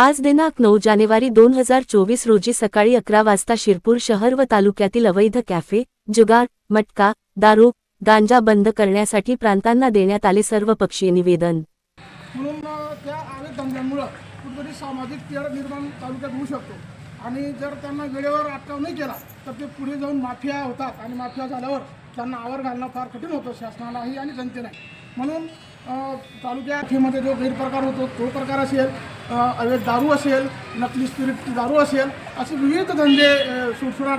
आज दिनांक नऊ जानेवारी दोन हजार चोवीस रोजी सकाळी अकरा वाजता शिरपूर शहर व तालुक्यातील अवैध कॅफे जुगार मटका दारू गांजा बंद करण्यासाठी प्रांतांना देण्यात आले सर्वपक्षीय निवेदन. म्हणून त्या अनेक धंद्यांमुळं कुठेतरी सामाजिक तेढ निर्माण तालुक्यात होऊ शकतो. आणि जर त्यांना वेळेवर अटकाव नाही केला तर ते पुढे जाऊन माफिया होतात. आणि माफिया झाल्यावर त्यांना आवर घालणं फार कठीण होतं शासनालाही आणि जनतेलाही. म्हणून तालुक्या तालुक्यामध्ये जो गैरप्रकार होतो तो प्रकार असेल. अवैध दारू असेल नकली स्पिरिट दारू असेल असे विविध धंदे अ,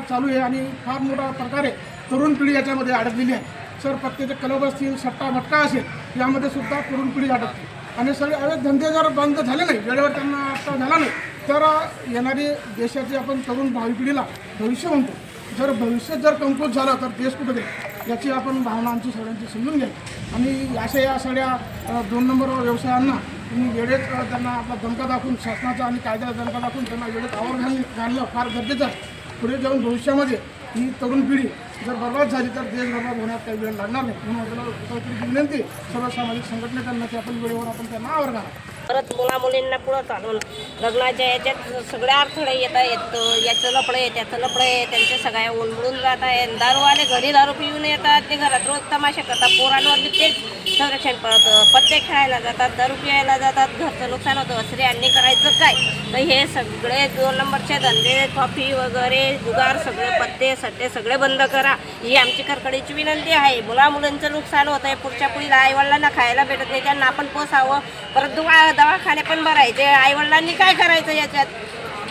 चालू आहे आणि फार मोठ्या प्रकारे तरुण पिढी याच्यामध्ये अडकलेली आहे. सर पत्त्याचे क्लब असतील सट्टा मटका असेल यामध्ये सुद्धा तरुण पिढी अडकते. आणि सगळे अवैध धंदे जर बंद झाले नाही वेळेवर त्यांना आता झाला नाही तर येणारी देशाची आपण तरुण भावी पिढीला भविष्य म्हणतो. जर भविष्य जर कमकुवत झालं तर देश कुठे देईल याची आपण भावना आमची सगळ्यांची समजून घ्या. आणि अशा या सगळ्या दोन नंबर व्यवसायांना तुम्ही वेळेत त्यांना आपला दमका दाखवून शासनाचा आणि कायद्याचा दमका दाखवून त्यांना वेळेत आवर घाल घालणं फार गरजेचं आहे. पुढे जाऊन भविष्यामध्ये ही तरुण पिढी जर बर्बाद झाली तर देश बर्बाद होण्यात काही वेळ लागणार नाही. म्हणून आपल्याला विनंती सर्व सामाजिक संघटनेत्यांना की आपण वेळेवर आपण त्यांना आवर घाला परत मुला मुलींना पुढं चालून लग्नाच्या याच्यात सगळ्या अडथळे येता येतो याचं लपडं आहे त्याचं लपडं आहे त्यांच्या सगळ्या उलबडून जात आहे दारूवाले घरी दारू पिऊन येतात ते घरात रोज तमाशा करतात. पोरांवर तेच संरक्षण पडतं. पत्ते खेळायला जातात दारू पियायला जातात घरचं नुकसान होतं. असरे आणि करायचं काय? तर हे सगळे दोन नंबरचे धंदे कॉफी वगैरे जुगार सगळे पत्ते सट्टे सगळे बंद करा. ही आमची करकडीची विनंती आहे. मुला मुलांचं नुकसान होत आहे पुढच्या पुढीला आईवडिलांना खायला भेटत नाही. त्यांना आपण पोसावं. परत दुवा दवाखाने पण भरायचे आईवडिलांनी काय करायचं याच्यात?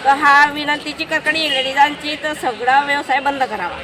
तर हा विनंतीची करकडी लेडीजांची तर सगळा व्यवसाय बंद करावा.